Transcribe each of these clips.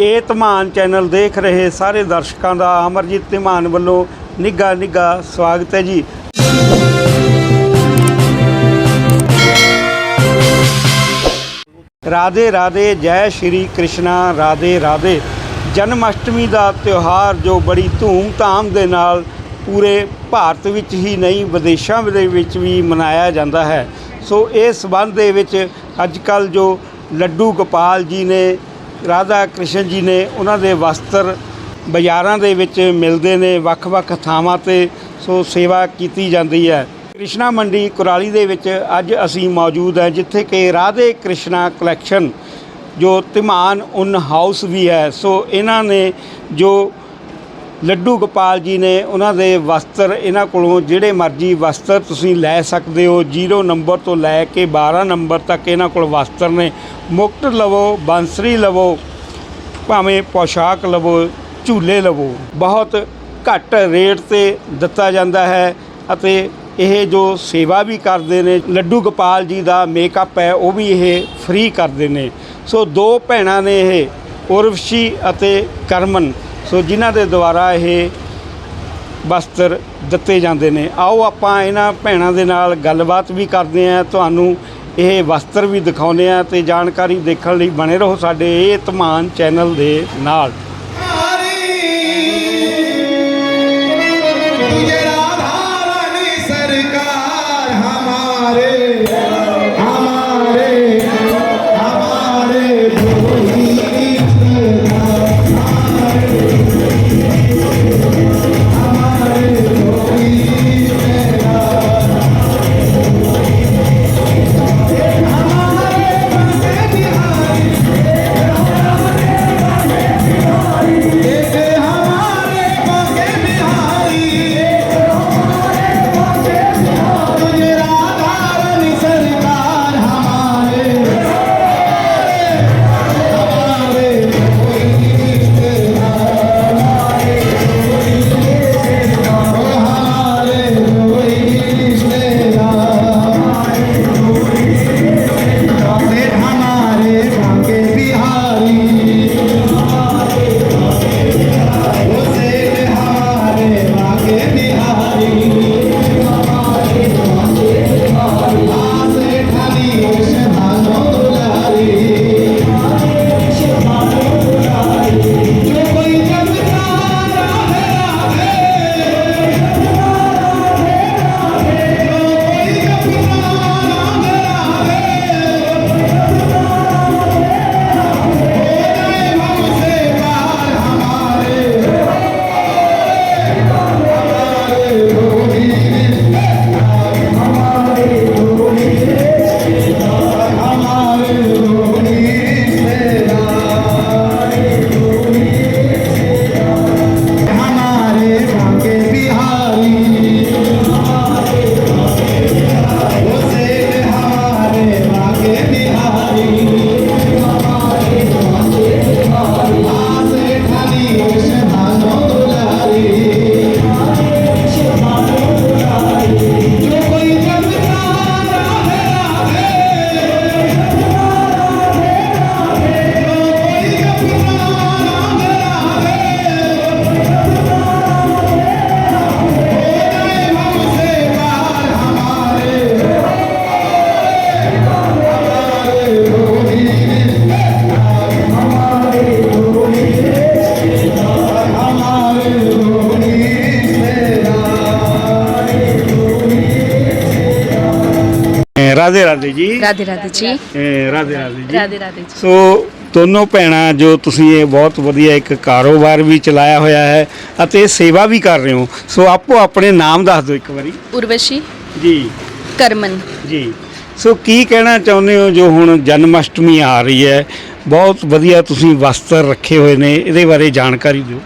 ਇਹ ਧਮਾਨ ਚੈਨਲ ਦੇਖ ਰਹੇ ਸਾਰੇ ਦਰਸ਼ਕਾਂ ਦਾ, ਅਮਰਜੀਤ ਧਮਾਨ ਵੱਲੋਂ ਨਿੱਘਾ ਨਿੱਘਾ ਸਵਾਗਤ ਹੈ ਜੀ। ਰਾਧੇ ਰਾਧੇ, ਜੈ ਸ਼੍ਰੀ ਕ੍ਰਿਸ਼ਨਾ, ਰਾਧੇ ਰਾਧੇ। ਜਨਮ ਅਸ਼ਟਮੀ ਦਾ ਤਿਉਹਾਰ ਜੋ ਬੜੀ ਧੂਮ-ਧਾਮ ਦੇ ਨਾਲ ਪੂਰੇ ਭਾਰਤ ਵਿੱਚ ਹੀ ਨਹੀਂ, ਵਿਦੇਸ਼ਾਂ ਦੇ ਵਿੱਚ ਵੀ ਮਨਾਇਆ ਜਾਂਦਾ ਹੈ। ਸੋ ਇਸ ਸੰਬੰਧ ਦੇ ਵਿੱਚ ਅੱਜ ਕੱਲ ਜੋ ਲੱਡੂ ਗੋਪਾਲ ਜੀ ਨੇ ਰਾਧਾ ਕ੍ਰਿਸ਼ਨ ਜੀ ਨੇ ਉਹਨਾਂ ਦੇ ਵਸਤਰ ਬਾਜ਼ਾਰਾਂ ਦੇ ਵਿੱਚ ਮਿਲਦੇ ਨੇ, ਵੱਖ-ਵੱਖ ਥਾਵਾਂ ਤੇ ਸੋ ਸੇਵਾ ਕੀਤੀ ਜਾਂਦੀ ਹੈ। ਕ੍ਰਿਸ਼ਨਾ ਮੰਡੀ ਕੁਰਾਲੀ ਦੇ ਵਿੱਚ ਅੱਜ ਅਸੀਂ ਮੌਜੂਦ ਹੈ, ਜਿੱਥੇ ਕਿ ਰਾਧੇ ਕ੍ਰਿਸ਼ਨਾ ਕਲੈਕਸ਼ਨ ਜੋ ਧਮਾਨ ਉਨ ਹਾਊਸ ਵੀ ਹੈ। ਸੋ ਇਹਨਾਂ ਨੇ ਜੋ ਲੱਡੂ ਗੋਪਾਲ ਜੀ ਨੇ ਉਹਨਾਂ ਦੇ ਵਸਤਰ ਇਹਨਾਂ ਕੋਲੋਂ ਜਿਹੜੇ ਮਰਜ਼ੀ ਵਸਤਰ ਤੁਸੀਂ ਲੈ ਸਕਦੇ ਹੋ 0 ਨੰਬਰ ਤੋਂ ਲੈ ਕੇ 12 ਨੰਬਰ ਤੱਕ ਇਹਨਾਂ ਕੋਲ ਵਸਤਰ ਨੇ। ਮੁਕਟ ਲਵੋ, ਬਾਂਸਰੀ ਲਵੋ, ਭਾਵੇਂ ਪੋਸ਼ਾਕ ਲਵੋ, ਝੂਲੇ ਲਵੋ। ਬਹੁਤ ਘੱਟ ਰੇਟ ਤੇ ਦਿੱਤਾ ਜਾਂਦਾ ਹੈ ਅਤੇ ਇਹ ਜੋ ਸੇਵਾ ਵੀ ਕਰਦੇ ਨੇ, ਲੱਡੂ ਗੋਪਾਲ ਜੀ ਦਾ ਮੇਕਅਪ ਹੈ, ਉਹ ਵੀ ਇਹ ਫ੍ਰੀ ਕਰਦੇ ਨੇ। ਸੋ ਦੋ ਭੈਣਾਂ ਨੇ ਇਹ, ਉਰਵਸ਼ੀ ਅਤੇ ਕਰਮਨ। ਸੋ ਜਿਨ੍ਹਾਂ ਦੇ ਦੁਆਰਾ ਇਹ ਵਸਤਰ ਦਿੱਤੇ ਜਾਂਦੇ ਨੇ, ਆਓ ਆਪਾਂ ਇਹਨਾਂ ਭੈਣਾਂ ਦੇ ਨਾਲ ਗੱਲਬਾਤ ਵੀ ਕਰਦੇ ਹਾਂ, ਤੁਹਾਨੂੰ ਇਹ ਵਸਤਰ ਵੀ ਦਿਖਾਉਂਦੇ ਆ ਤੇ ਜਾਣਕਾਰੀ ਦੇਖਣ ਲਈ ਬਣੇ ਰਹੋ ਸਾਡੇ ਇਹ ਧਮਾਨ ਚੈਨਲ ਦੇ ਨਾਲ। ਰਾਧੇ ਰਾਧੇ ਜੀ। ਰਾਧੇ ਰਾਧੇ ਜੀ। ਅਹ ਰਾਧੇ ਰਾਧੇ ਜੀ। ਰਾਧੇ ਰਾਧੇ ਜੀ। ਸੋ ਦੋਨੋਂ ਭੈਣਾਂ ਜੋ ਤੁਸੀਂ ਇਹ ਬਹੁਤ ਵਧੀਆ ਇੱਕ ਕਾਰੋਬਾਰ ਵੀ ਚਲਾਇਆ ਹੋਇਆ ਹੈ ਅਤੇ ਸੇਵਾ ਵੀ ਕਰ ਰਹੇ ਹੋ। ਸੋ ਆਪੋ ਆਪਣੇ ਨਾਮ ਦੱਸ ਦਿਓ ਇੱਕ ਵਾਰੀ। ਉਰਵਸ਼ੀ। ਜੀ। ਕਰਮਨ। ਜੀ। ਸੋ ਕੀ ਕਹਿਣਾ ਚਾਹੁੰਦੇ ਹੋ ਜੋ ਹੁਣ ਜਨਮ ਅਸ਼ਟਮੀ ਆ ਰਹੀ ਹੈ? ਬਹੁਤ ਵਧੀਆ ਤੁਸੀਂ ਵਸਤਰ ਰੱਖੇ ਹੋਏ ਨੇ। ਇਹਦੇ ਬਾਰੇ ਜਾਣਕਾਰੀ ਦਿਓ।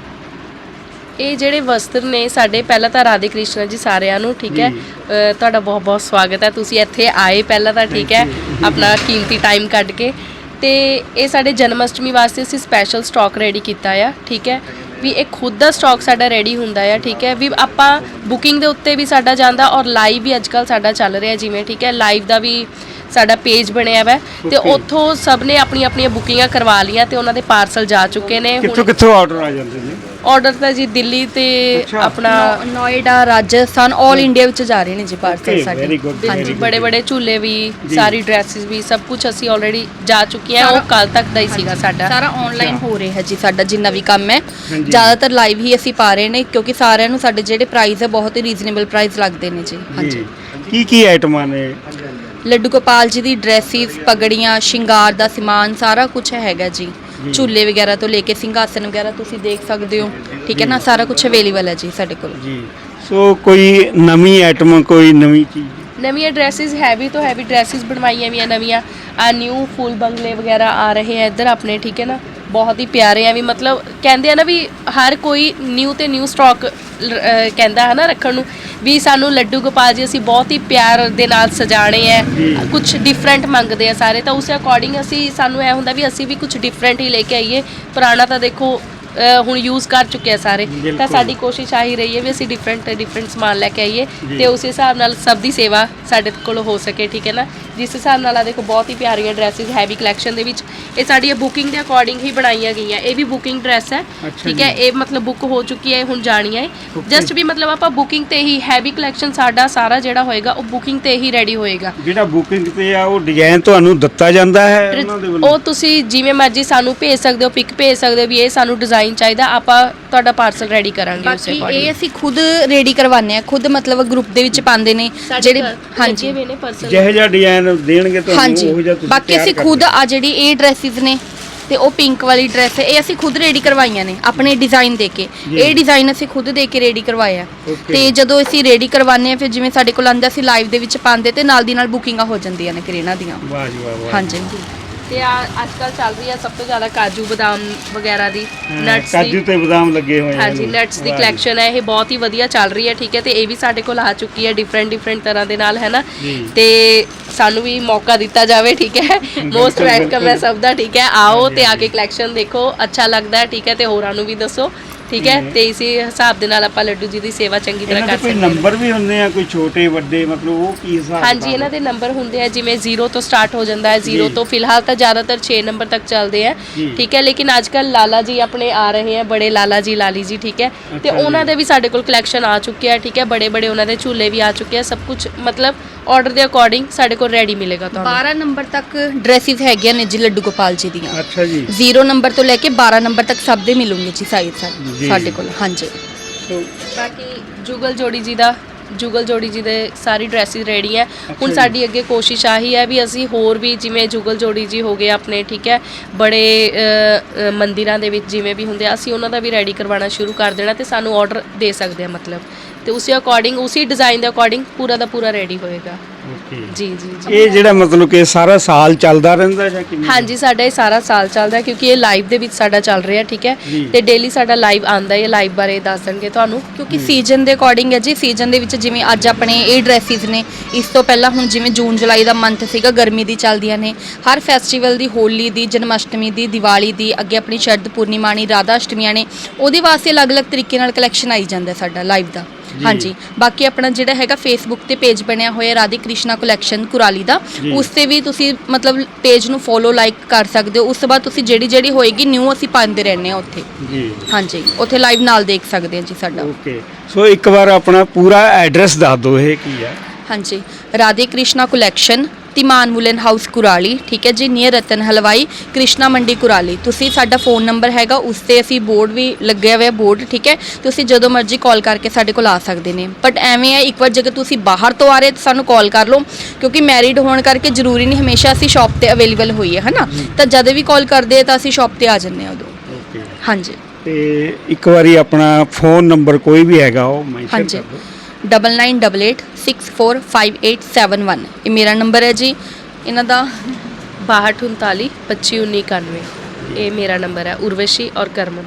ਇਹ ਜਿਹੜੇ ਵਸਤਰ ਨੇ ਸਾਡੇ ਪਹਿਲਾਂ ਤਾਂ ਰਾਧੇ ਕ੍ਰਿਸ਼ਨ ਜੀ ਸਾਰਿਆਂ ਨੂੰ ਠੀਕ ਹੈ। ਅ, ਤੁਹਾਡਾ ਬਹੁਤ ਬਹੁਤ ਸਵਾਗਤ ਹੈ। ਤੁਸੀਂ ਇੱਥੇ ਆਏ ਪਹਿਲਾਂ ਤਾਂ ਠੀਕ ਹੈ? ਆਪਣਾ ਕੀਮਤੀ ਟਾਈਮ ਕੱਢ ਕੇ। ਤੇ ਇਹ ਸਾਡੇ ਜਨਮ ਅਸ਼ਟਮੀ ਵਾਸਤੇ ਅਸੀਂ ਸਪੈਸ਼ਲ ਸਟਾਕ ਰੈਡੀ ਕੀਤਾ ਆ ਠੀਕ ਹੈ? ਵੀ ਇਹ ਖੁਦ ਦਾ ਸਟਾਕ ਸਾਡਾ ਰੈਡੀ ਹੁੰਦਾ ਆ ਠੀਕ ਹੈ? ਵੀ ਆਪਾਂ ਬੁਕਿੰਗ ਦੇ ਉੱਤੇ ਵੀ ਸਾਡਾ ਜਾਂਦਾ ਔਰ ਲਾਈਵ ਵੀ ਅੱਜਕੱਲ ਸਾਡਾ ਚੱਲ ਰਿਹਾ ਜਿਵੇਂ ਠੀਕ ਹੈ? ਲਾਈਵ ਦਾ ਵੀ ਸਾਡਾ ਪੇਜ ਬਣਿਆ ਵਾ। ਤੇ Okay. ਉੱਥੋਂ ਸਭ ਨੇ ਆਪਣੀਆਂ ਆਪਣੀਆਂ ਬੁਕਿੰਗਾਂ ਕਰਵਾ ਲਈਆਂ ਤੇ ਉਹਨਾਂ ਦੇ ਪਾਰਸਲ ਜਾ ਚੁੱਕੇ ਨੇ। ਕਿੱਥੋਂ ਕਿੱਥੋਂ ਆਰਡਰ ਆ ਜਾਂਦੇ ਨੇ? ਆਰਡਰ ਤਾਂ ਜੀ ਦਿੱਲੀ ਤੇ। ਆਪਣਾ ਨੋਇਡਾ ਰਾਜਸਥਾਨ 올 ਇੰਡੀਆ ਵਿੱਚ ਜਾ ਰਹੇ ਨੇ ਜੀ ਪਾਰਸਲ ਸਾਡੇ ਹਾਂਜੀ. ਬੜੇ ਬੜੇ ਝੂਲੇ ਵੀ। ਸਾਰੀ ਡਰੈਸਸ ਵੀ ਸਭ ਕੁਝ ਅਸੀਂ ਆਲਰੇਡੀ ਜਾ ਚੁੱਕੇ ਹਾਂ ਉਹ ਕੱਲ ਤੱਕ ਦਾ ਹੀ ਸੀਗਾ ਸਾਡਾ ਸਾਰਾ ਆਨਲਾਈਨ। ਹੋ ਰਿਹਾ ਹੈ ਜੀ ਸਾਡਾ ਜਿੰਨਾ ਵੀ ਕੰਮ ਹੈ। ਜ਼ਿਆਦਾਤਰ ਲਾਈਵ ਹੀ ਅਸੀਂ ਪਾ ਰਹੇ ਨੇ ਕਿਉਂਕਿ ਸਾਰਿਆਂ ਨੂੰ ਸਾਡੇ ਜਿਹੜੇ ਪ੍ਰਾਈਸ ਹੈ ਬਹੁਤ ਹੀ ਰੀਜ਼ਨੇਬਲ ਪ੍ਰਾਈਸ ਲੱਗਦੇ ਨੇ ਜੀ ਹਾਂਜੀ ਕੀ ਕੀ ਆਈਟਮਾਂ ਨੇ ਲੱਡੂ ਗੋਪਾਲ ਜੀ ਦੀ ਡਰੈਸਿਸ ਪਗੜੀਆਂ ਸ਼ਿੰਗਾਰ ਦਾ ਸਮਾਨ ਸਾਰਾ ਕੁਝ ਹੈਗਾ ਜੀ। ਝੂਲੇ ਵਗੈਰਾ ਤੋਂ ਲੈ ਕੇ ਸਿੰਘਾਸਨ ਵਗੈਰਾ ਤੁਸੀਂ ਦੇਖ ਸਕਦੇ ਹੋ। ਠੀਕ ਹੈ ਨਾ? ਸਾਰਾ ਕੁਝ ਅਵੇਲੇਬਲ ਹੈ ਜੀ ਸਾਡੇ ਕੋਲ। ਜੀ। ਸੋ ਕੋਈ ਨਵੀਂ ਆਈਟਮ ਕੋਈ ਨਵੀਂ ਚੀਜ਼? ਨਵੀਆਂ ਡਰੈਸਿਸ ਹੈਵੀ ਤੋਂ ਹੈਵੀ ਡਰੈਸਿਸ ਬਣਵਾਈਆਂ ਵੀਆਂ ਨਵੀਆਂ। ਆ ਨਿਊ ਫੁੱਲ ਬੰਗਲੇ ਵਗੈਰਾ ਆ ਰਹੇ ਆ ਇੱਧਰ ਆਪਣੇ ਠੀਕ ਹੈ ਨਾ? ਬਹੁਤ ਹੀ ਪਿਆਰੇ ਆ ਵੀ ਮਤਲਬ ਕਹਿੰਦੇ ਆ ਨਾ ਵੀ ਹਰ ਕੋਈ ਨਿਊ ਤੇ ਨਿਊ ਸਟਾਕ ਕਹਿੰਦਾ ਹੈ ਨਾ ਰੱਖਣ ਨੂੰ ਵੀ ਸਾਨੂੰ ਲੱਡੂ ਗੋਪਾਲ ਜੀ ਅਸੀਂ ਬਹੁਤ ਹੀ ਪਿਆਰ ਦੇ ਨਾਲ ਸਜਾਣੇ ਆ ਜੀ। ਕੁਝ ਡਿਫਰੈਂਟ ਮੰਗਦੇ ਆ ਸਾਰੇ ਤਾਂ ਉਸ ਅਕੋਰਡਿੰਗ ਅਸੀਂ ਸਾਨੂੰ ਇਹ ਹੁੰਦਾ ਵੀ ਅਸੀਂ ਵੀ ਕੁਝ ਡਿਫਰੈਂਟ ਹੀ ਲੈ ਕੇ ਆਈਏ ਪੁਰਾਣਾ ਤਾਂ ਦੇਖੋ ਹੁਣ ਯੂਜ਼ ਕਰ ਚੁੱਕੇ ਆ ਸਾਰੇ ਬਿਲਕੁਲ। ਤਾਂ ਸਾਡੀ ਕੋਸ਼ਿਸ਼ ਆਹੀ ਰਹੀ ਹੈ ਵੀ ਅਸੀਂ ਡਿਫਰੈਂਟ ਡਿਫਰੈਂਟ ਸਮਾਨ ਲੈ ਕੇ ਆਈਏ ਜੀ। ਤੇ ਉਸ ਹਿਸਾਬ ਨਾਲ ਸਭ ਦੀ ਸੇਵਾ ਸਾਡੇ ਕੋਲ ਹੋ ਸਕੇ ਠੀਕ ਹੈ ਨਾ ਜਿਸ ਹਿਸਾਬ ਨਾਲ ਆ ਦੇਖੋ ਬਹੁਤ ਹੀ ਪਿਆਰੀਆਂ ਡਰੈਸਿਸ ਹੈਵੀ ਕਲੈਕਸ਼ਨ ਦੇ ਵਿੱਚ। ਇਹ ਸਾਡੀ ਬੁਕਿੰਗ ਦੇ ਅਕੋਰਡਿੰਗ ਹੀ ਬਣਾਈਆਂ ਗਈਆਂ। ਇਹ ਵੀ ਬੁਕਿੰਗ ਡਰੈਸ ਹੈ। ਠੀਕ। ਹੈ ਇਹ ਮਤਲਬ ਬੁੱਕ ਹੋ ਚੁੱਕੀ ਹੈ ਹੁਣ ਜਾਣੀ ਹੈ. ਜਸਟ ਵੀ ਮਤਲਬ ਆਪਾਂ ਬੁਕਿੰਗ ਤੇ ਹੀ ਹੈਵੀ ਕਲੈਕਸ਼ਨ ਸਾਡਾ ਸਾਰਾ ਜਿਹੜਾ ਹੋਏਗਾ ਉਹ ਬੁਕਿੰਗ ਤੇ ਹੀ ਰੈਡੀ ਹੋਏਗਾ। ਜਿਹੜਾ ਬੁਕਿੰਗ ਤੇ ਆ ਉਹ ਡਿਜ਼ਾਈਨ ਤੁਹਾਨੂੰ ਦਿੱਤਾ ਜਾਂਦਾ ਹੈ ਉਹਨਾਂ ਦੇ ਵੱਲੋਂ? ਉਹ ਤੁਸੀਂ ਜਿਵੇਂ ਮਰਜ਼ੀ ਸਾਨੂੰ ਭੇਜ ਸਕਦੇ ਹੋ ਪਿਕ ਭੇਜ ਸਕਦੇ ਹੋ ਵੀ ਇਹ ਸਾਨੂੰ ਡਿਜ਼ਾਈਨ ਚਾਹੀਦਾ। ਆਪਾਂ ਤੁਹਾਡਾ ਪਾਰਸਲ ਰੈਡੀ ਕਰਾਂਗੇ ਉਸੇ ਬਾਕੀ ਅਕੋਰਡਿੰਗ ਇਹ ਅਸੀਂ ਖੁਦ ਰੈਡੀ ਕਰਵਾਉਂਦੇ ਆ ਖੁਦ ਮਤਲਬ ਗਰੁੱਪ ਦੇ ਵਿੱਚ ਪਾਉਂਦੇ ਨੇ ਜਿਹੜੇ ਹਾਂਜੀ। ਨੇ ਪਰਸਨ ਜਿਹੋ ਜਿਹਾ ਡਿਜ਼ਾਈਨ ਦੇਣਗੇ ਤੁਹਾਨੂੰ ਉਹ ਜਿਹਾ ਤੁਸੀਂ ਬਾਕੀ ਤਿਆਰ ਅਸੀਂ ਕਰ ਖੁਦ ਆ ਜਿਹੜੀ ਇਹ ਡਰੈਸਿਸ ਨੇ ਤੇ ਉਹ ਪਿੰਕ ਵਾਲੀ ਡਰੈਸ ਹੈ ਇਹ ਅਸੀਂ ਖੁਦ ਰੈਡੀ ਕਰਵਾਈਆਂ ਨੇ ਆਪਣੇ ਡਿਜ਼ਾਈਨ ਦੇ ਕੇ। ਜੀ। ਇਹ ਡਿਜ਼ਾਈਨ ਅਸੀਂ ਖੁਦ ਦੇ ਕੇ ਰੈਡੀ ਕਰਵਾਇਆ Okay. ਤੇ ਜਦੋਂ ਅਸੀਂ ਰੈਡੀ ਕਰਵਾਉਂਦੇ ਆ ਫਿਰ ਜਿਵੇਂ ਸਾਡੇ ਕੋਲ ਆਂਦਾ ਅਸੀਂ ਲਾਈਵ ਦੇ ਵਿੱਚ ਪਾਉਂਦੇ ਤੇ ਨਾਲ ਦੀ ਨਾਲ ਬੁਕਿੰਗਾਂ ਹੋ ਜਾਂਦੀਆਂ ਨੇ ਕਰੇਨਾ ਦੀਆਂ। ਵਾਹ ਜੀ ਵਾਹ ਵਾਹ। ਹਾਂਜੀ। ਤੇ ਆ ਅੱਜ ਕੱਲ ਚੱਲ ਰਹੀ ਹੈ ਸਭ ਤੋਂ ਜ਼ਿਆਦਾ ਕਾਜੂ ਬਦਾਮ ਵਗੈਰਾ ਦੀ ਨਟਸ ਕਾਜੂ ਦੀ ਤੇ ਬਦਾਮ ਲੱਗੇ ਹੋਏ ਹਾਂਜੀ ਨੇ। ਨਟਸ ਦੀ ਵਾਹ ਜੀ। ਕਲੈਕਸ਼ਨ ਹੈ ਇਹ ਬਹੁਤ ਹੀ ਵਧੀਆ ਚੱਲ ਰਹੀ ਹੈ ਠੀਕ ਹੈ ਤੇ ਇਹ ਵੀ ਸਾਡੇ ਕੋਲ ਆ ਚੁੱਕੀ ਹੈ ਡਿਫਰੈਂਟ ਡਿਫਰੈਂਟ ਤਰ੍ਹਾਂ ਦੇ ਨਾਲ ਹੈ ਨਾ ਜੀ। ਤੇ ਸਾਨੂੰ ਵੀ ਮੌਕਾ ਦਿੱਤਾ ਜਾਵੇ ਠੀਕ ਹੈ ਮੋਸਟ ਬਿਲਕੁਲ, ਵੈਲਕਮ ਹੈ ਬਿਲਕੁਲ। ਸਭ ਦਾ ਠੀਕ ਹੈ ਆਓ ਹਾਂਜੀ, ਤੇ ਆ ਹਾਂਜੀ। ਕੇ ਕਲੈਕਸ਼ਨ ਦੇਖੋ ਅੱਛਾ ਲੱਗਦਾ ਹੈ ਠੀਕ ਹੈ ਤੇ ਹੋਰਾਂ ਨੂੰ ਵੀ ਦੱਸੋ ਠੀਕ ਹੈ। ਤੇ ਇਸੇ ਹਿਸਾਬ ਦੇ ਨਾਲ ਆਪਾਂ ਲੱਡੂ ਜੀ ਦੀ ਸੇਵਾ ਚੰਗੀ ਤਰ੍ਹਾਂ ਇਹਨਾਂ ਕਰ ਦੇ ਕੋਈ ਸਕਦੇ ਹਾਂ। ਨੰਬਰ ਵੀ ਹੁੰਦੇ ਆ ਕੋਈ ਛੋਟੇ ਵੱਡੇ ਮਤਲਬ ਉਹ ਕੀ ਹਿਸਾਬ ਹਾਂਜੀ ਇਹਨਾਂ ਦੇ ਨੰਬਰ ਹੁੰਦੇ ਆ ਜਿਵੇਂ 0 ਤੋਂ ਸਟਾਰਟ ਹੋ ਜਾਂਦਾ ਹੈ 0 ਜੀ। ਤੋਂ ਫਿਲਹਾਲ ਤਾਂ ਜ਼ਿਆਦਾਤਰ 6 ਨੰਬਰ ਤੱਕ ਚੱਲਦੇ ਆ। ਜੀ। ਠੀਕ ਹੈ ਲੇਕਿਨ ਅੱਜ ਕੱਲ ਲਾਲਾ ਜੀ ਆਪਣੇ ਆ ਰਹੇ ਆ ਬੜੇ ਲਾਲਾ ਜੀ ਲਾਲੀ ਜੀ ਠੀਕ ਹੈ? ਤੇ ਅੱਛਾ ਜੀ। ਉਹਨਾਂ ਦੇ ਵੀ ਸਾਡੇ ਕੋਲ ਕਲੈਕਸ਼ਨ ਆ ਚੁੱਕਿਆ ਹੈ ਠੀਕ ਹੈ? ਬੜੇ ਬੜੇ ਉਹਨਾਂ ਦੇ ਝੂਲੇ ਵੀ ਆ ਚੁੱਕੇ ਆ ਸਭ ਕੁਝ ਮਤਲਬ ਆਰਡਰ ਦੇ ਅਕੋਰਡਿੰਗ ਸਾਡੇ ਕੋਲ ਰੈਡੀ ਮਿਲੇਗਾ ਤੁਹਾਨੂੰ। 12 ਨੰਬਰ ਤੱਕ ਡਰੈਸਿਸ ਹੈਗੀਆਂ ਨੇ ਜੀ ਲੱਡੂ ਗੋਪਾਲ ਜੀ ਦੀਆਂ। ਅੱਛਾ ਜੀ। 0 ਨੰਬਰ ਤੋਂ ਲੈ ਕੇ 12 ਨੰਬਰ ਤੱਕ ਸਭ ਦੇ ਮਿਲੂਗੇ ਜੀ ਸਾਈਜ਼ ਜੀ। ਸਾਡੇ ਕੋਲ ਹਾਂਜੀ। ਸੋ ਬਾਕੀ ਜੁਗਲ ਜੋੜੀ ਜੀ ਦਾ ਜੁਗਲ ਜੋੜੀ ਜੀ ਦੇ ਸਾਰੀ ਡਰੈਸਿਸ ਰੈਡੀ ਹੈ। ਹੁਣ ਜੀ। ਸਾਡੀ ਅੱਗੇ ਕੋਸ਼ਿਸ਼ ਆਹੀ ਹੈ ਵੀ ਅਸੀਂ ਹੋਰ ਵੀ ਜਿਵੇਂ ਜੁਗਲ ਜੋੜੀ ਜੀ ਹੋ ਗਏ ਆਪਣੇ ਠੀਕ ਹੈ ਬੜੇ ਅ, ਅ, ਮੰਦਿਰਾਂ ਦੇ ਵਿੱਚ ਜਿਵੇਂ ਵੀ ਹੁੰਦੇ ਆ ਅਸੀਂ ਉਹਨਾਂ ਦਾ ਵੀ ਰੈਡੀ ਕਰਵਾਉਣਾ ਸ਼ੁਰੂ ਕਰ ਦੇਣਾ ਤੇ ਸਾਨੂੰ ਆਰਡਰ ਦੇ ਸਕਦੇ ਆ ਮਤਲਬ। ਤੇ ਉਸੇ ਅਕੋਰਡਿੰਗ ਉਸੇ ਡਿਜ਼ਾਈਨ ਦੇ ਅਕੋਰਡਿੰਗ ਪੂਰਾ ਦਾ ਪੂਰਾ ਰੈਡੀ ਹੋਏਗਾ। ਓਕੇ। ਜੀ ਜੀ ਜੀ। ਇਹ ਜਿਹੜਾ ਮਤਲਬ ਕਿ ਸਾਰਾ ਸਾਲ ਚੱਲਦਾ ਰਹਿੰਦਾ ਜਾਂ ਕਿਵੇਂ? ਹਾਂਜੀ ਸਾਡਾ ਇਹ ਸਾਰਾ ਸਾਲ ਚੱਲਦਾ ਹੈ ਕਿਉਂਕਿ ਇਹ ਲਾਈਵ ਦੇ ਵਿੱਚ ਸਾਡਾ ਚੱਲ ਰਿਹਾ ਠੀਕ ਹੈ? ਜੀ। ਤੇ ਡੇਲੀ ਸਾਡਾ ਲਾਈਵ ਆਂਦਾ ਹੈ ਲਾਈਵ ਬਾਰੇ ਦੱਸ ਦੇਣਗੇ ਤੁਹਾਨੂੰ। ਕਿਉਂਕਿ ਸੀਜ਼ਨ ਦੇ ਅਕੋਰਡਿੰਗ ਹੈ ਜੀ ਸੀਜ਼ਨ ਦੇ ਵਿੱਚ ਜਿਵੇਂ ਅੱਜ ਆਪਣੇ ਇਹ ਡਰੈਸਿਸ ਨੇ ਇਸ ਤੋਂ ਪਹਿਲਾਂ ਹੁਣ ਜਿਵੇਂ ਜੂਨ ਜੁਲਾਈ ਦਾ ਮੰਥ ਸੀਗਾ ਗਰਮੀ ਦੀ ਚੱਲਦੀਆਂ ਨੇ। ਹਰ ਫੈਸਟੀਵਲ ਦੀ ਹੋਲੀ ਦੀ ਜਨਮਸ਼ਟਮੀ ਦੀ ਦੀਵਾਲੀ ਦੀ ਅੱਗੇ ਆਪਣੀ ਸ਼ਰਦ ਪੂਰਨਿਮਾ ਨੇ ਰਾਧਾ ਅਸ਼ਟਮੀਆਂ ਨੇ ਉਹਦੇ ਵਾਸਤੇ ਅਲੱਗ-ਅਲੱਗ ਤਰੀਕੇ ਨਾਲ ਕਲੈਕਸ਼ਨ ਆਈ ਜਾਂਦਾ ਸਾਡਾ ਲਾਈਵ ਦਾ। ਹਾਂਜੀ। ਬਾਕੀ ਆਪਣਾ ਜਿਹੜਾ ਹੈਗਾ ਫੇਸਬੁੱਕ ਤੇ ਪੇਜ ਬਣਿਆ ਹੋਇਆ ਰਾਧੇ ਕ੍ਰਿਸ਼ਨਾ ਕਲੈਕਸ਼ਨ ਕੁਰਾਲੀ ਦਾ। ਉਸ ਤੇ ਵੀ ਤੁਸੀਂ ਮਤਲਬ ਪੇਜ ਨੂੰ ਫੋਲੋ ਲਾਈਕ ਕਰ ਸਕਦੇ ਹੋ। ਉਸ ਤੋਂ ਬਾਅਦ ਤੁਸੀਂ ਜਿਹੜੀ ਜਿਹੜੀ ਹੋਏਗੀ ਨਿਊ ਅਸੀਂ ਪਾਉਂਦੇ ਰਹਿੰਦੇ ਹਾਂ ਉੱਥੇ। ਜੀ। ਹਾਂਜੀ। ਉੱਥੇ ਲਾਈਵ ਨਾਲ ਦੇਖ ਸਕਦੇ ਹਾਂ ਜੀ ਸਾਡਾ। ਓਕੇ। ਸੋ ਇੱਕ ਵਾਰ ਆਪਣਾ ਪੂਰਾ ਐਡਰੈਸ ਦੱਸ ਦਿਓ ਇਹ ਕੀ ਹੈ? ਹਾਂਜੀ। Radhe Krishna collection Dhiman bullion house Kurali ਠੀਕ ਹੈ ਜੀ ਨੀਅਰ ਰਤਨ ਹਲਵਾਈ ਕ੍ਰਿਸ਼ਨਾ ਮੰਡੀ ਕੁਰਾਲੀ। ਤੁਸੀਂ ਸਾਡਾ ਫੋਨ ਨੰਬਰ ਹੈਗਾ ਉਸ ਤੇ ਅਸੀਂ ਬੋਰਡ ਵੀ ਲੱਗਿਆ ਹੋਇਆ ਬੋਰਡ ਠੀਕ ਹੈ ਤੁਸੀਂ ਜਦੋਂ ਮਰਜ਼ੀ ਕਾਲ ਕਰਕੇ ਸਾਡੇ ਕੋਲ ਆ ਸਕਦੇ ਨੇ। ਬਟ ਐਵੇਂ ਹੈ ਇੱਕ ਵਾਰ ਜੇਕਰ ਤੁਸੀਂ ਬਾਹਰ ਤੋਂ ਆ ਰਹੇ ਤਾਂ ਸਾਨੂੰ ਕਾਲ ਕਰ ਲਓ ਕਿਉਂਕਿ ਮੈਰਿਡ ਹੋਣ ਕਰਕੇ ਜ਼ਰੂਰੀ ਨਹੀਂ ਹਮੇਸ਼ਾ ਅਸੀਂ ਸ਼ਾਪ ਤੇ ਅਵੇਲੇਬਲ ਹੋਈਏ ਹਨਾ? ਤਾਂ ਜਦ ਵੀ ਕਾਲ ਕਰਦੇ ਆ ਤਾਂ ਅਸੀਂ ਸ਼ਾਪ ਤੇ ਆ ਜੰਨੇ ਆ ਉਦੋਂ। ਹਾਂਜੀ। ਤੇ ਇੱਕ ਵਾਰੀ ਆਪਣਾ ਫੋਨ ਨੰਬਰ ਕੋਈ ਵੀ ਹੈਗਾ ਉਹ ਮੈਂਸ਼ਨ ਕਰ ਦਿਓ। Double nine double eight six four five eight seven one ਇਹ ਮੇਰਾ ਨੰਬਰ ਹੈ ਜੀ। ਇਹਨਾਂ ਦਾ 6239 251991 ਇਹ ਮੇਰਾ ਨੰਬਰ ਹੈ, ਉਰਵਸ਼ੀ ਔਰ ਕਰਮਨ।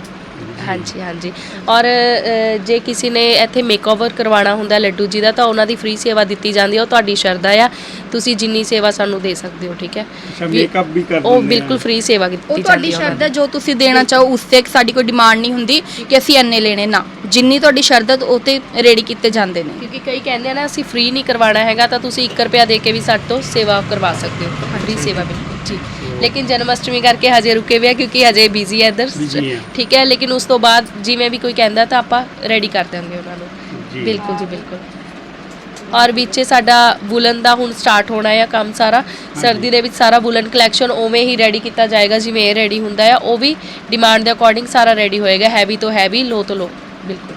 ਹਾਂਜੀ। ਹਾਂਜੀ ਔਰ ਅ, ਜੇ ਕਿਸੇ ਨੇ ਇੱਥੇ ਮੇਕਓਵਰ ਕਰਵਾਉਣਾ ਹੁੰਦਾ ਲੱਡੂ ਜੀ ਦਾ ਤਾਂ ਉਹਨਾਂ ਦੀ ਫ੍ਰੀ ਸੇਵਾ ਦਿੱਤੀ ਜਾਂਦੀ ਹੈ। ਉਹ ਤੁਹਾਡੀ ਸ਼ਰਧਾ ਆ। ਤੁਸੀਂ ਜਿੰਨੀ ਸੇਵਾ ਸਾਨੂੰ ਦੇ ਸਕਦੇ ਹੋ ਠੀਕ ਹੈ? ਅੱਛਾ ਵੀ- ਮੇਕਅਪ ਵੀ ਕਰ ਉਹ ਦਿੰਦੇ ਬਿਲਕੁਲ। ਫ੍ਰੀ ਸੇਵਾ ਉਹ ਤੁਹਾਡੀ ਜਾਂਦੀ ਹੈ ਉਹਨਾਂ ਸ਼ਰਧਾ ਜੋ ਤੁਸੀਂ ਦੇਣਾ ਚਾਹੋ ਉਸ ਤੇ ਸਾਡੀ ਕੋਈ ਡਿਮਾਂਡ ਨਹੀਂ ਹੁੰਦੀ ਕਿ ਅਸੀਂ ਇੰਨੇ ਲੈਣੇ ਨਾ। ਜਿੰਨੀ ਤੁਹਾਡੀ ਸ਼ਰਧਾ ਉਹ ਤੇ ਰੈਡੀ ਕੀਤੇ ਜਾਂਦੇ ਨੇ। ਕਿਉਂਕਿ ਕਈ ਕਹਿੰਦੇ ਆ ਨਾ ਅਸੀਂ ਫ੍ਰੀ ਨਹੀਂ ਕਰਵਾਉਣਾ ਹੈਗਾ ਤਾਂ ਤੁਸੀਂ 1 ਰੁਪਿਆ ਦੇ ਕੇ ਵੀ ਸਾਡੇ ਤੋਂ ਸੇਵਾ ਕਰਵਾ ਸਕਦੇ ਹੋ। ਫ੍ਰੀ ਸੇਵਾ ਬਿਲਕੁਲ। ਜੀ। ਲੇਕਿਨ ਜਨਮ ਅਸ਼ਟਮੀ ਕਰਕੇ ਹਜੇ ਰੁਕੇ ਹੋਏ ਆ ਕਿਉਂਕਿ ਹਜੇ ਬਿਜ਼ੀ ਹੈ ਇੱਧਰ। Busy। ਠੀਕ ਹੈ ਲੇਕਿਨ ਉਸ ਤੋਂ ਬਾਅਦ ਜਿਵੇਂ ਵੀ ਕੋਈ ਕਹਿੰਦਾ ਤਾਂ ਆਪਾਂ ਰੈਡੀ ਕਰ ਦਿਆਂਗੇ ਉਹਨਾਂ ਨੂੰ। ਜੀ। ਬਿਲਕੁਲ ਜੀ ਬਿਲਕੁਲ। ਔਰ ਵਿੱਚੇ ਸਾਡਾ ਵੂਲਨ ਦਾ ਹੁਣ ਸਟਾਰਟ ਹੋਣਾ ਹੈ ਕੰਮ ਸਾਰਾ। ਸਰਦੀ ਦੇ ਵਿੱਚ ਸਾਰਾ ਵੂਲਨ ਕਲੈਕਸ਼ਨ ਉਵੇਂ ਹੀ ਰੈਡੀ ਕੀਤਾ ਜਾਏਗਾ ਜਿਵੇਂ ਇਹ ਰੈਡੀ ਹੁੰਦਾ ਆ। ਉਹ ਵੀ ਡਿਮਾਂਡ ਦੇ ਅਕੋਰਡਿੰਗ ਸਾਰਾ ਰੈਡੀ ਹੋਏਗਾ ਹੈਵੀ ਤੋਂ ਹੈਵੀ ਲੋ ਤੋਂ ਲੋ ਬਿਲਕੁਲ।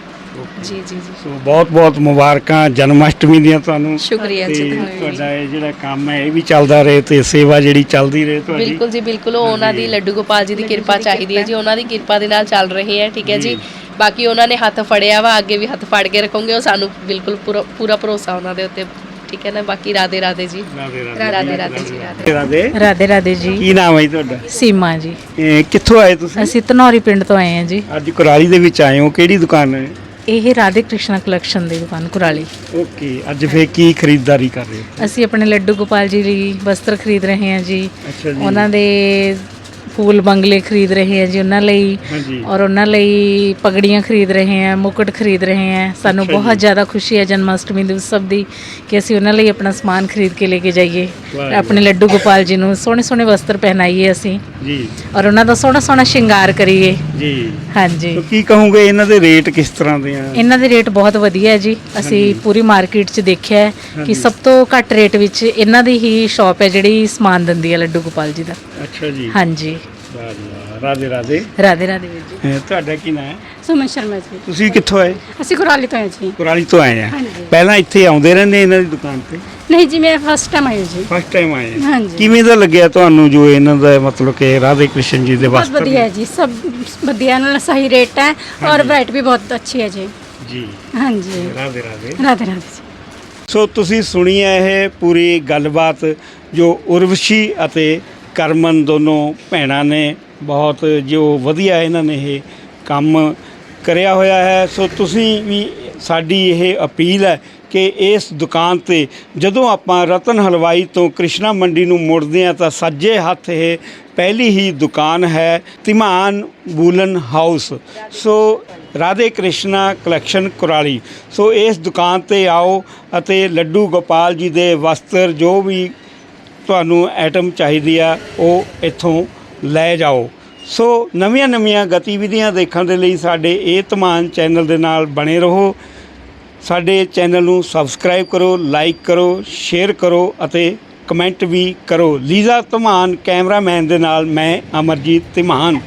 ਜੀ ਜੀ ਜੀ। ਸੋ ਬਹੁਤ ਬਹੁਤ ਮੁਬਾਰਕਾਂ ਜਨਮ ਅਸ਼ਟਮੀ ਦੀਆਂ ਤੁਹਾਨੂੰ। ਸ਼ੁਕਰੀਆ ਤੇ ਜੀ। ਤੁਹਾਨੂੰ ਵੀ। ਤੁਹਾਡਾ ਇਹ ਜਿਹੜਾ ਕੰਮ ਹੈ ਇਹ ਵੀ ਚੱਲਦਾ ਰਹੇ ਤੇ ਸੇਵਾ ਜਿਹੜੀ ਚੱਲਦੀ ਰਹੇ ਤੁਹਾਡੀ। ਬਿਲਕੁਲ ਜੀ ਬਿਲਕੁਲ। ਉਹ ਉਹਨਾਂ ਦੀ ਲੱਡੂ ਗੋਪਾਲ ਜੀ ਦੀ ਕਿਰਪਾ ਚਾਹੀਦੀ ਹੈ ਜੀ। ਉਹਨਾਂ ਦੀ ਕਿਰਪਾ ਦੇ ਨਾਲ ਚੱਲ ਰਹੇ ਹੈ ਠੀਕ ਹੈ ਜੀ। ਜੀ। ਬਾਕੀ ਉਹਨਾਂ ਨੇ ਹੱਥ ਫੜਿਆ ਵਾ ਅੱਗੇ ਵੀ ਹੱਥ ਫੜ ਕੇ ਰੱਖੋਗੇ। ਉਹ ਸਾਨੂੰ ਬਿਲਕੁਲ ਪੂਰਾ ਪੂਰਾ ਭਰੋਸਾ ਉਹਨਾਂ ਦੇ ਉੱਤੇ ਠੀਕ ਹੈ ਨਾ। ਬਾਕੀ ਰਾਦੇ ਰਾਦੇ ਜੀ। ਰਾਧੇ ਰਾਧੇ। ਰਾਧੇ ਜੀ। ਰਾਧੇ। ਰਾਧੇ ਰਾਧੇ ਰਾਧੇ ਜੀ। ਕੀ ਨਾਮ ਹੈ ਜੀ ਤੁਹਾਡਾ? ਸੀਮਾ ਜੀ। ਇਹ ਕਿੱਥੋਂ ਆਏ ਤੁਸੀਂ? ਅਸੀਂ ਧਨੌਰੀ ਪਿੰਡ ਤੋਂ ਆਏ ਹਾਂ ਜੀ। ਅੱਜ ਕੁਰਾਲੀ ਦੇ ਵਿੱਚ ਆਏ ਹੋ। ਕਿਹੜੀ ਦੁਕਾਨ ਹੈ? ਇਹ ਰਾਧੇ ਕ੍ਰਿਸ਼ਨਾ ਕਲੈਕਸ਼ਨ ਦੀ ਦੁਕਾਨ ਕੁਰਾਲੀ। ਓਕੇ ਅੱਜ ਫੇਰ ਕੀ ਖਰੀਦਦਾਰੀ ਕਰ ਰਹੇ ਹੋ? ਅਸੀਂ ਆਪਣੇ ਲੱਡੂ ਗੋਪਾਲ ਜੀ ਲਈ ਵਸਤਰ ਖਰੀਦ ਰਹੇ ਹਾਂ ਜੀ। ਅੱਛਾ ਜੀ। ਉਹਨਾਂ ਦੇ ਫੂਲ ਬੰਗਲੇ ਖਰੀਦ ਰਹੇ ਹਾਂ ਜੀ ਉਹਨਾਂ ਲਈ। ਔਰ ਉਹਨਾਂ ਲਈ ਪਗੜੀਆਂ ਖਰੀਦ ਰਹੇ ਹਾਂ ਮੁਕਟ ਖਰੀਦ ਰਹੇ ਹਾਂ। ਸਾਨੂੰ। ਬਹੁਤ ਜ਼ਿਆਦਾ ਖੁਸ਼ੀ ਹੈ ਜਨਮ ਅਸ਼ਟਮੀ ਦੇ ਉਤਸਵ ਦੀ ਕਿ ਅਸੀਂ ਉਹਨਾਂ ਲਈ ਆਪਣਾ ਸਮਾਨ ਖਰੀਦ ਕੇ ਲੈ ਕੇ ਜਾਈਏ। ਆਪਣੇ ਲੱਡੂ ਗੋਪਾਲ ਜੀ ਨੂੰ ਸੋਹਣੇ ਸੋਹਣੇ ਵਸਤਰ ਪਹਿਨਾਈਏ ਅਸੀਂ। ਜੀ। ਔਰ ਉਹਨਾਂ ਦਾ ਸੋਹਣਾ ਸੋਹਣਾ ਸ਼ਿੰਗਾਰ ਕਰੀਏ। ਜੀ। ਹਾਂਜੀ। ਤਾਂ ਕੀ ਕਹੋਗੇ ਇਹਨਾਂ ਦੇ ਰੇਟ ਕਿਸ ਤਰ੍ਹਾਂ ਦੇ ਆ? ਇਹਨਾਂ ਦੇ ਰੇਟ ਬਹੁਤ ਵਧੀਆ ਹੈ ਜੀ। ਅਸੀਂ ਪੂਰੀ ਮਾਰਕੀਟ 'ਚ ਦੇਖਿਆ ਹੈ। ਕਿ ਸਭ ਤੋਂ ਘੱਟ ਰੇਟ ਵਿੱਚ ਇਹਨਾਂ ਦੀ ਹੀ ਸ਼ਾਪ ਹੈ ਜਿਹੜੀ ਸਮਾਨ ਦਿੰਦੀ ਹੈ ਲੱਡੂ ਗੋਪਾਲ ਜੀ ਦਾ। ਅੱਛਾ ਜੀ। ਹਾਂਜੀ। ਰਾਦੇ ਰਾਦੇ ਰਾਦੇ ਰਾਦੇ ਵੀਰ ਜੀ। ਤੁਹਾਡਾ ਕੀ ਨਾਮ ਹੈ? ਸੁਮਨ ਸ਼ਰਮਾ ਜੀ। ਤੁਸੀਂ ਕਿੱਥੋਂ ਆਏ? ਅਸੀਂ ਕੁਰਾਲੀ ਤੋਂ ਆਏ ਜੀ। ਕੁਰਾਲੀ ਤੋਂ ਆਏ ਆ। ਪਹਿਲਾਂ ਇੱਥੇ ਆਉਂਦੇ ਰਹਿੰਦੇ ਇਹਨਾਂ ਦੀ ਦੁਕਾਨ ਤੇ? ਨਹੀਂ ਜੀ ਮੈਂ ਫਸਟ ਟਾਈਮ ਆਈ ਜੀ। ਫਸਟ ਟਾਈਮ ਆਏ ਆ। ਹਾਂਜੀ। ਕਿਵੇਂ ਦਾ ਲੱਗਿਆ ਤੁਹਾਨੂੰ ਜੋ ਇਹਨਾਂ ਦਾ ਮਤਲਬ ਕਿ ਰਾਧੇ ਕ੍ਰਿਸ਼ਨ ਜੀ ਦੇ ਵਾਸਤੇ? ਵਧੀਆ ਹੈ ਜੀ ਸਭ ਵਧੀਆ ਨਾਲ ਸਹੀ ਰੇਟ ਹੈ ਔਰ ਵੈਰਾਈਟੀ ਵੀ ਬਹੁਤ ਅੱਛੀ ਹੈ ਜੀ। ਜੀ। ਹਾਂਜੀ। ਰਾਦੇ ਰਾਦੇ ਰਾਧੇ ਰਾਧੇ ਸੋ ਤੁਸੀਂ ਸੁਣੀ ਹੈ ਇਹ ਪੂਰੀ ਗੱਲਬਾਤ ਜੋ ਉਰਵਸ਼ੀ ਅਤੇ ਕਰਮਨ ਦੋਨੋਂ ਭੈਣਾਂ ਨੇ ਬਹੁਤ ਜੋ ਵਧੀਆ ਇਹਨਾਂ ਨੇ ਇਹ ਕੰਮ ਕਰਿਆ ਹੋਇਆ ਹੈ। ਸੋ ਤੁਸੀਂ ਵੀ ਸਾਡੀ ਇਹ ਅਪੀਲ ਹੈ ਕਿ ਇਸ ਦੁਕਾਨ ਤੇ ਜਦੋਂ ਆਪਾਂ ਰਤਨ ਹਲਵਾਈ ਤੋਂ ਕ੍ਰਿਸ਼ਨਾ ਮੰਡੀ ਨੂੰ ਮੁੜਦੇ ਹਾਂ ਤਾਂ ਸੱਜੇ ਹੱਥ ਇਹ ਪਹਿਲੀ ਹੀ ਦੁਕਾਨ ਹੈ Dhiman bullion house. So Radhe Krishna collection Kurali. So ਇਸ ਦੁਕਾਨ ਤੇ ਆਓ ਅਤੇ ਲੱਡੂ ਗੋਪਾਲ ਜੀ ਦੇ ਵਸਤਰ ਜੋ ਵੀ ਤੁਹਾਨੂੰ ਆਈਟਮ ਚਾਹੀਦੀ ਆ, ਉਹ ਇੱਥੋਂ ਲੈ ਜਾਓ। ਸੋ ਨਵੀਆਂ ਨਵੀਆਂ ਗਤੀਵਿਧੀਆਂ ਦੇਖਣ ਦੇ ਲਈ ਸਾਡੇ ਇਹ ਧਮਾਨ ਚੈਨਲ ਦੇ ਨਾਲ ਬਣੇ ਰਹੋ। ਸਾਡੇ ਚੈਨਲ ਨੂੰ ਸਬਸਕ੍ਰਾਈਬ ਕਰੋ, ਲਾਈਕ ਕਰੋ, ਸ਼ੇਅਰ ਕਰੋ ਅਤੇ ਕਮੈਂਟ ਵੀ ਕਰੋ। ਲੀਜ਼ਾ ਧਮਾਨ ਕੈਮਰਾਮੈਨ ਦੇ ਨਾਲ ਮੈਂ ਅਮਰਜੀਤ ਧਮਾਨ